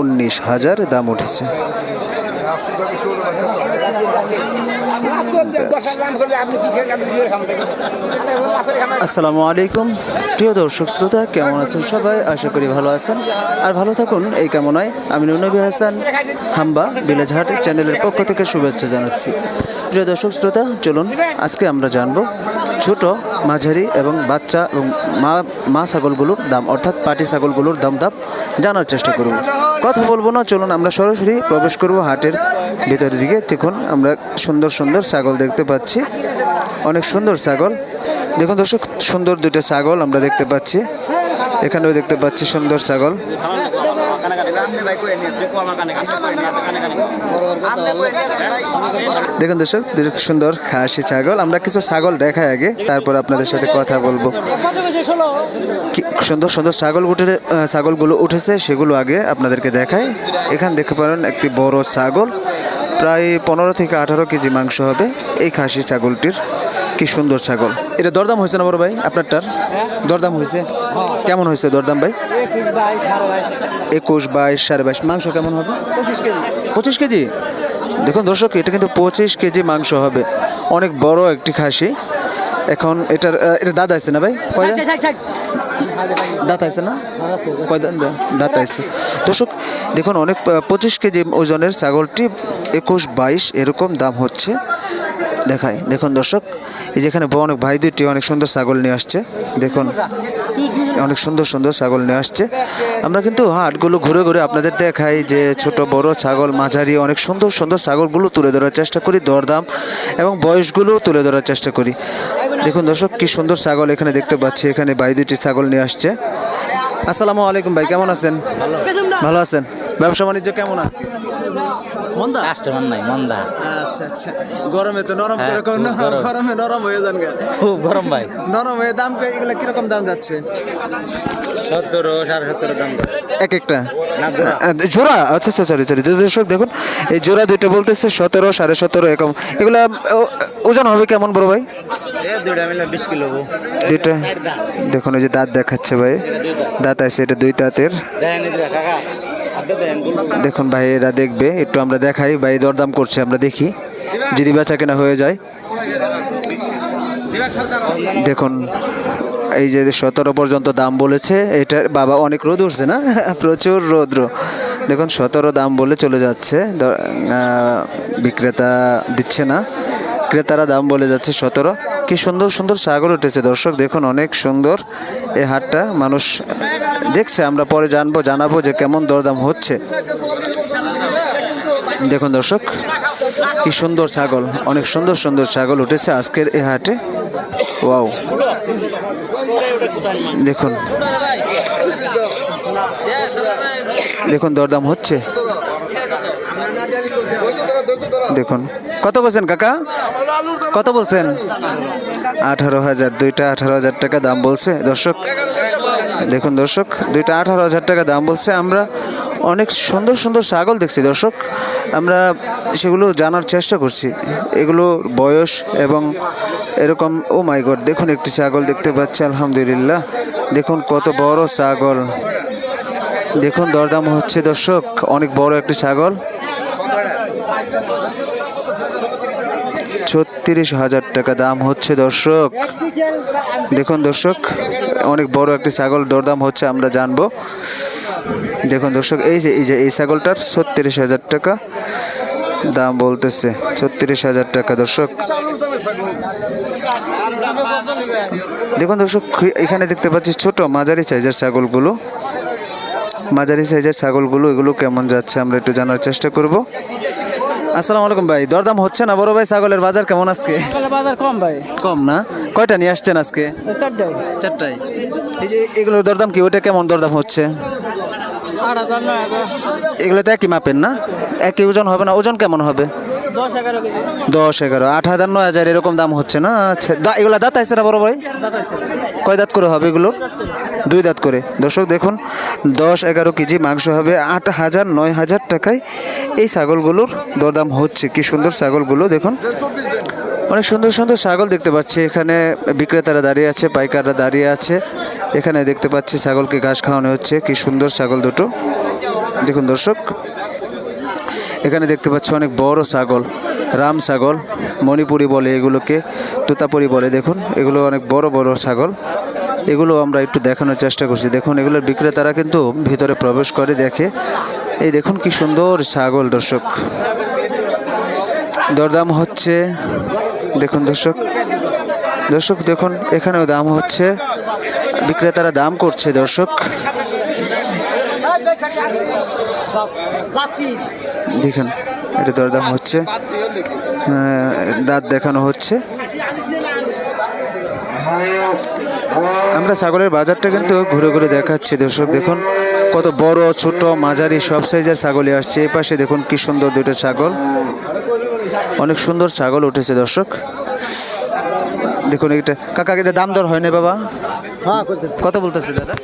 উনিশ হাজার দাম উঠেছে। আসসালামু আলাইকুম। প্রিয় দর্শক শ্রোতা, কেমন আছেন সবাই? আশা করি ভালো আছেন। আর ভালো থাকুন, এই কামনায় আমি নবী হাসান, হাম্বা ভিলেজহাট চ্যানেলের পক্ষ থেকে শুভেচ্ছা জানাচ্ছি। প্রিয় দর্শক শ্রোতা, চলুন, আজকে আমরা জানব ছোট, মাঝারি এবং বাচ্চা এবং মা মা ছাগলগুলোর দাম, অর্থাৎ পাটি ছাগলগুলোর দাম দাম জানার চেষ্টা করব। কথা বলব না, চলুন আমরা সরাসরি প্রবেশ করব হাটের ভিতরের দিকে। দেখুন, আমরা সুন্দর সুন্দর ছাগল দেখতে পাচ্ছি। অনেক সুন্দর ছাগল। দেখুন দর্শক, সুন্দর দুটো ছাগল আমরা দেখতে পাচ্ছি। এখানেও দেখতে পাচ্ছি সুন্দর ছাগল। দেখুন দর্শক সুন্দর খাসি ছাগল। আমরা কিছু ছাগল দেখাই আগে তারপর আপনাদের সাথে কথা বলব। কি সুন্দর সুন্দর ছাগল উঠে ছাগলগুলো উঠেছে সেগুলো আগে আপনাদেরকে দেখাই। এখানে দেখতে পারেন একটি বড় ছাগল প্রায় পনেরো থেকে আঠারো কেজি মাংস হবে এই খাসি ছাগলটির। কি সুন্দর ছাগল। এটা দরদাম হয়েছে না বড় ভাই? আপনারটার? দরদাম হয়েছে? কেমন হয়েছে দরদাম ভাই? একুশ বাইশ সাড়ে বাইশ। মাংস কেমন হবে? পঁচিশ কেজি। দেখুন দর্শক এটা কিন্তু পঁচিশ কেজি মাংস হবে। অনেক বড় একটি খাসি। এখন এটার এটা দাঁত আছে না ভাই? কয় দাঁত? আছে না? কয় দাঁত? আছে। দর্শক দেখুন অনেক পঁচিশ কেজি ওজনের ছাগলটি একুশ বাইশ এরকম দাম হচ্ছে। দেখাই। দেখুন দর্শক এই যেখানে অনেক ভাই দুটি অনেক সুন্দর ছাগল নিয়ে আসছে। দেখুন। অনেক সুন্দর সুন্দর ছাগল নিয়ে আসছে। আমরা কিন্তু হাটগুলো ঘুরে ঘুরে আপনাদের দেখাই যে ছোট বড় ছাগল মাঝারি অনেক সুন্দর সুন্দর ছাগলগুলো তুলে ধরার চেষ্টা করি দরদাম এবং বয়সগুলো তুলে ধরার চেষ্টা করি। দেখুন দর্শক কি সুন্দর ছাগল এখানে দেখতে পাচ্ছি এখানে বাই দুটি ছাগল নিয়ে আসছে। আসসালামু আলাইকুম ভাই কেমন আছেন? ভালো। আছেন? ব্যবসা বাণিজ্য কেমন আজকে? মন্দা? কাস্টমার নাই মন্দা। আচ্ছা আচ্ছা। গরমে তো নরম হ্যাঁ, কীরকম গরমে। নরম হয়ে যান গা। খুব গরম ভাই। নরম হয়ে দাম এগুলা কীরকম দাম যাচ্ছে? সত্তর সাড়ে সত্তর দাম এক একটা? জোড়া। আচ্ছা আচ্ছা সরি সরি দর্শক দেখুন এই জোড়া দুইটা বলতেছে সতেরো সাড়ে সতেরো এরকম। এগুলা ও- ওজন হবে কেমন বড় ভাই? দুইটা বিশ কিলো দুইটা? দেখুন এই যে দাঁত দেখাচ্ছে ভাই। দাঁত আছে এটা দুই দাঁতের। দেখেন ভাই, এরা দেখবে, একটু আমরা দেখাই। ভাই, দরদাম করছে, আমরা দেখি। যদি বেচা কেনা হয়ে যায়। দেখুন, এই যে সতেরো পর্যন্ত দাম বলেছে, এটা বাবা অনেক রোদ উঠছে না? প্রচুর রোদ্র। দেখুন, সতেরো দাম বলে চলে যাচ্ছে। বিক্রেতা দিচ্ছে না। ক্রেতারা দাম বলে যাচ্ছে সতেরো। কি সুন্দর সুন্দর ছাগল উঠেছে। দর্শক, দেখুন, অনেক সুন্দর এই হাটটা। মানুষ দেখছে, আমরা পরে জানব, জানাব যে কেমন দরদাম হচ্ছে। দেখুন, দর্শক, কি সুন্দর ছাগল, অনেক সুন্দর সুন্দর ছাগল উঠেছে আজকের এই হাটে। ওয়াও। দেখুন দেখুন দরদাম হচ্ছে। দেখুন, কত বলছেন কাকা? কত বলছেন? আঠারো হাজার, দুইটা আঠারো হাজার টাকা দাম বলছে। দর্শক, দেখুন দর্শক, দুইটা আঠারো হাজার টাকা দাম বলছে। আমরা অনেক সুন্দর সুন্দর ছাগল দেখছি দর্শক। আমরা সেগুলো জানার চেষ্টা করছি। এগুলো বয়স এবং এরকম, ও মাই গড, দেখুন একটি ছাগল দেখতে পাচ্ছি, আলহামদুলিল্লাহ। দেখুন কত বড় ছাগল। দেখুন দরদাম হচ্ছে দর্শক, অনেক বড় একটি ছাগল। ছত্রিশ হাজার টাকা দাম হচ্ছে, দর্শক। দেখুন, দর্শক, অনেক বড় একটি ছাগল দরদাম হচ্ছে, আমরা জানব। দেখুন, দর্শক, এই যে এই যে, এই ছাগলটার ছত্রিশ হাজার টাকা দাম বলতেছে। ছত্রিশ হাজার টাকা, দর্শক। দেখুন, দর্শক, এখানে দেখতে পাচ্ছি ছোট মাঝারি সাইজের ছাগলগুলো। মাঝারি সাইজের ছাগলগুলো, এগুলো কেমন যাচ্ছে, আমরা একটু জানার চেষ্টা করব। আসসালামু আলাইকুম ভাই দরদাম হচ্ছে না? বড় ভাই ছাগলের বাজার কেমন আজকে? বাজার কম ভাই। কম না? কয়টা নিয়ে আসছেন আজকে? চারটাই চারটায়। এই যে এগুলোর দরদাম কি ওটা কেমন দরদাম হচ্ছে? এগুলো তো একই মাপেন না? একই ওজন হবে না? ওজন কেমন হবে? দশ এগারো আট হাজার নয় হাজার এরকম দাম হচ্ছে না? আচ্ছা এগুলো দাঁত আছে না বড় ভাই? কয় দাঁত করে হবে এগুলোর দুই দাঁত করে। দর্শক দেখুন, দশ এগারো কেজি মাংস হবে, আট হাজার নয় হাজার টাকায় এই ছাগলগুলোর দরদাম হচ্ছে। কি সুন্দর ছাগলগুলো, দেখুন। অনেক সুন্দর সুন্দর ছাগল দেখতে পাচ্ছি। এখানে বিক্রেতারা দাঁড়িয়ে আছে, পাইকাররা দাঁড়িয়ে আছে। এখানে দেখতে পাচ্ছি ছাগলকে ঘাস খাওয়ানো হচ্ছে। কি সুন্দর ছাগল দুটো। দেখুন দর্শক, এখানে দেখতে পাচ্ছি অনেক বড় ছাগল, রাম ছাগল, মণিপুরি বলে এগুলোকে, তোতাপুরি বলে, দেখুন, এগুলো অনেক বড় বড় ছাগল। এগুলো আমরা একটু দেখানোর চেষ্টা করছি। দেখুন, এগুলোর বিক্রেতারা কিন্তু ভিতরে প্রবেশ করে, দেখে। এই দেখুন কি সুন্দর ছাগল, দর্শক। দরদাম হচ্ছে, দেখুন দর্শক। দর্শক, দেখুন, এখানেও দাম হচ্ছে। বিক্রেতারা দাম করছে, দর্শক। দেখুন, এটা দরদাম হচ্ছে। দাঁত দেখানো হচ্ছে। আমরা ছাগলের বাজারটা কিন্তু ঘুরে ঘুরে দেখাচ্ছি। দর্শক দেখুন কত বড় ছোট মাঝারি সব সাইজের ছাগলই আসছে। এ পাশে দেখুন কি সুন্দর দুটো ছাগল। অনেক সুন্দর ছাগল উঠেছে দর্শক। দেখুন এটা কাকা এটা দাম দর হয় না বাবা? হ্যাঁ কত বলতেছে দাদা?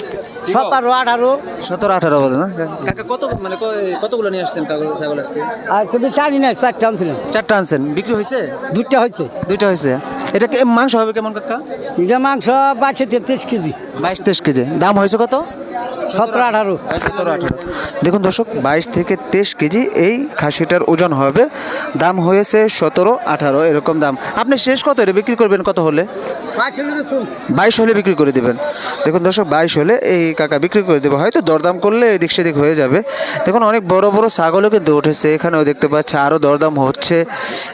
সতেরো আঠারো। সতেরো আঠারো বলে না? কাকা কত মানে কতগুলো নিয়ে আসছেন কাগজ ছাগল আজকে? আর শুধু চারি না চারটা আনছিলেন। চারটা আনছেন। বিক্রি হয়েছে? দুইটা হয়েছে। দুইটা হয়েছে। এটা কি মাংস হবে কেমন কাকা? এটা মাংস বাইশে তেত্রিশ কেজি। বাইশ তেইশ কেজি। দাম হয়েছে কত? সতেরো আঠারো। সতেরো আঠারো। দেখুন দর্শক বাইশ থেকে তেইশ কেজি এই খাসিটার ওজন হবে। দাম হয়েছে সতেরো আঠারো এরকম দাম। আপনি শেষ কত? এটা বিক্রি করবেন কত হলে? বাইশ হলে বিক্রি করে দেবেন। দেখুন দর্শক বাইশ হলে এই কাকা বিক্রি করে দেবে। হয়তো দরদাম করলে এদিক সেদিক হয়ে যাবে। দেখুন অনেক বড় বড় ছাগলও কিন্তু উঠেছে। এখানেও দেখতে পাচ্ছি আরও দরদাম হচ্ছে।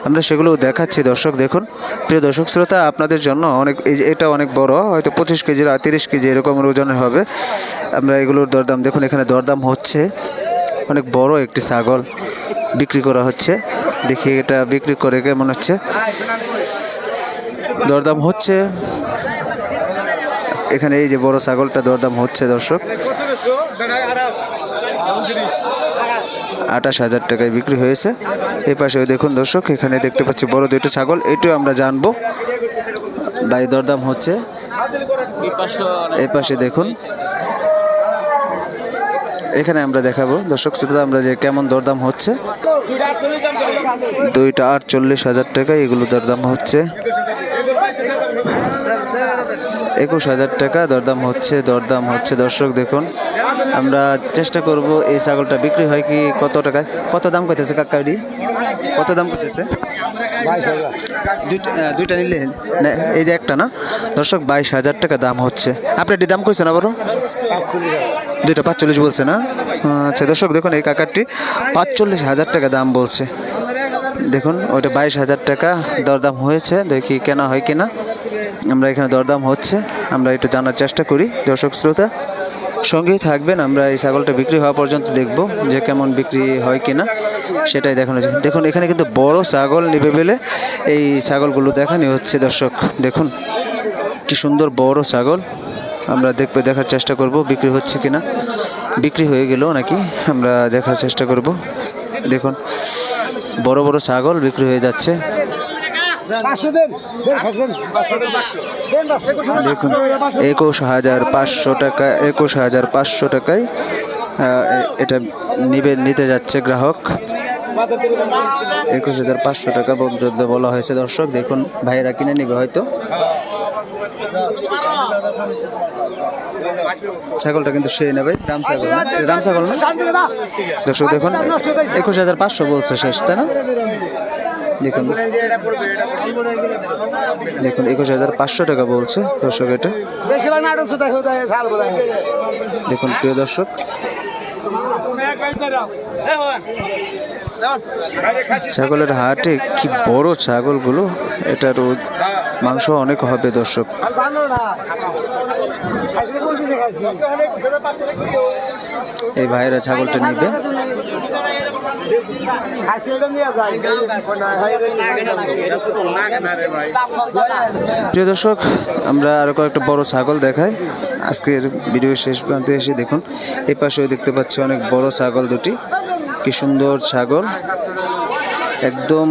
আমরা সেগুলোও দেখাচ্ছি দর্শক দেখুন। প্রিয় দর্শক শ্রোতা আপনাদের জন্য অনেক এই এটা অনেক বড়। হয়তো পঁচিশ কেজি আর তিরিশ কেজি এরকম ওজনের হবে। আমরা এগুলোর দরদাম, দেখুন এখানে দরদাম হচ্ছে। অনেক বড় একটি ছাগল বিক্রি করা হচ্ছে। দেখি এটা বিক্রি করে কেমন হচ্ছে। দরদাম হচ্ছে। এখানে এই যে বড় ছাগলটা দরদাম হচ্ছে, দর্শক। আঠাশ হাজার টাকায় বিক্রি হয়েছে। এই পাশে দেখুন দর্শক, এখানে দেখতে পাচ্ছি বড় দুইটা ছাগল, এটাও আমরা জানব। ভাই, দরদাম হচ্ছে। এই পাশে দেখুন এখানে আমরা দেখাবো। দর্শক শ্রোতা আমরা যে কেমন দরদাম হচ্ছে? দুইটা আটচল্লিশ হাজার টাকা এগুলো দরদাম হচ্ছে। একুশ হাজার টাকা দরদাম হচ্ছে দরদাম হচ্ছে। দর্শক দেখুন আমরা চেষ্টা করব এই ছাগলটা বিক্রি হয় কি কত টাকায় কত দাম কইতেছে কাকাডি কত দাম করতেছে দুইটা দুইটা নিলে এই যে একটা না? দর্শক বাইশ হাজার টাকা দাম হচ্ছে। আপনি দাম কইছেন আবারও? দুইটা পাঁচচল্লিশ বলছে না? আচ্ছা দর্শক, দেখুন এই কাকারটি পাঁচচল্লিশ হাজার টাকা দাম বলছে। দেখুন, ওইটা বাইশ হাজার টাকা দরদাম হয়েছে। দেখি কেনা হয় কিনা। আমরা এখানে দরদাম হচ্ছে। আমরা একটু জানার চেষ্টা করি, দর্শক, শ্রোতা। সঙ্গেই থাকবেন, আমরা এই ছাগলটা বিক্রি হওয়া পর্যন্ত দেখব যে কেমন বিক্রি হয় কিনা। সেটাই দেখানো যায়। দেখুন, এখানে কিন্তু বড় ছাগল নিবে বেলে এই ছাগলগুলো দেখানি হচ্ছে, দর্শক। দেখুন, কি সুন্দর বড় ছাগল। আমরা দেখবে দেখার চেষ্টা করব বিক্রি হচ্ছে কিনা। বিক্রি হয়ে গেল নাকি আমরা দেখার চেষ্টা করব। দেখুন বড় বড় ছাগল বিক্রি হয়ে যাচ্ছে। দেখুন একুশ হাজার পাঁচশো টাকা একুশ হাজার পাঁচশো টাকায় এটা নিবে নিতে যাচ্ছে গ্রাহক। একুশ হাজার পাঁচশো টাকা পর্যন্ত বলা হয়েছে দর্শক দেখুন ভাইয়েরা কিনে নিবে হয়তো। ছাগলটা কিন্তু সে নেবে, রাম ছাগল? রাম ছাগল না? দর্শক দেখুন, একুশ হাজার পাঁচশো বলছে শেষ, তাই না? দেখুন দেখুন, একুশ হাজার পাঁচশো টাকা বলছে দর্শক এটা। দেখুন, প্রিয় দর্শক, ছাগলের হাটে কি বড় ছাগলগুলো, এটার মাংস অনেক হবে, দর্শক। এই ভাইয়েরা ছাগলটা নিবে। প্রিয় দর্শক, আমরা আরও কয়েকটা বড় ছাগল দেখাই। আজকের ভিডিও শেষ প্রান্তে এসে দেখুন, এই পাশেও দেখতে পাচ্ছি অনেক বড় ছাগল দুটি। কি সুন্দর ছাগল। একদম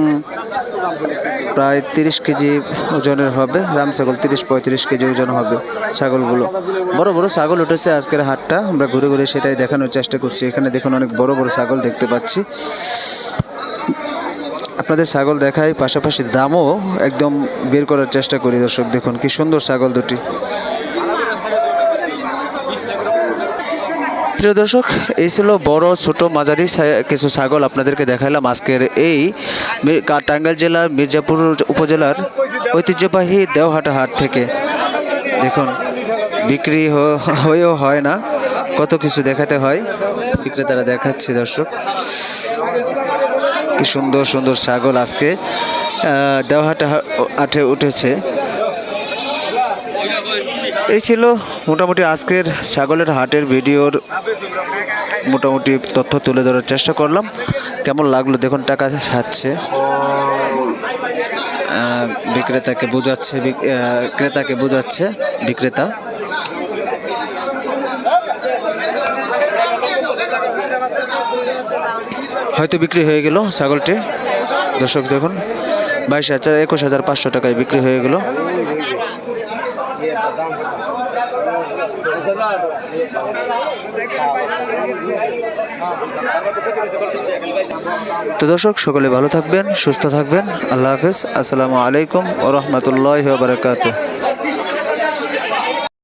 প্রায় তিরিশ কেজি ওজনের হবে। রাম ছাগল তিরিশ, পঁয়ত্রিশ কেজি ওজন হবে ছাগলগুলো। বড় বড় ছাগল উঠেছে আজকের হাটটা। আমরা ঘুরে ঘুরে সেটাই দেখানোর চেষ্টা করছি। এখানে দেখুন অনেক বড় বড় ছাগল দেখতে পাচ্ছি। আপনাদের ছাগল দেখায় পাশাপাশি দামও একদম বের করার চেষ্টা করি দর্শক, দেখুন কি সুন্দর ছাগল দুটি। প্রিয় দর্শক, এই ছিল বড়, ছোট, মাঝারি কিছু ছাগল আপনাদেরকে দেখাইলাম। আজকের এই টাঙ্গাইল জেলার মির্জাপুর উপজেলার ঐতিহ্যবাহী দেওহাটা হাট থেকে। দেখুন, বিক্রি হয়েও হয় না, কত কিছু দেখাতে হয়। বিক্রেতারা দেখাচ্ছে, দর্শক। কি সুন্দর সুন্দর ছাগল আজকে দেওহাটা হাটে উঠেছে। এই ছিল মোটামুটি আজকের ছাগলের হাটের ভিডিওর মোটামুটি তথ্য তুলে ধরার চেষ্টা করলাম। কেমন লাগল দেখুন, টাকা সাচ্ছে। বিক্রেতাকে বোঝাচ্ছে ক্রেতাকে বোঝাচ্ছে, বিক্রেতা। হয়তো বিক্রি হয়ে গেল ছাগলটি। দর্শক দেখুন, বাইশ হাজার, একুশ হাজার পাঁচশো টাকায় বিক্রি হয়ে গেল। তো দর্শক সকলে ভালো থাকবেন সুস্থ থাকবেন। আল্লাহ হাফেজ। আসসালামু আলাইকুম ও রহমতুল্লাহ বারকাতুহ।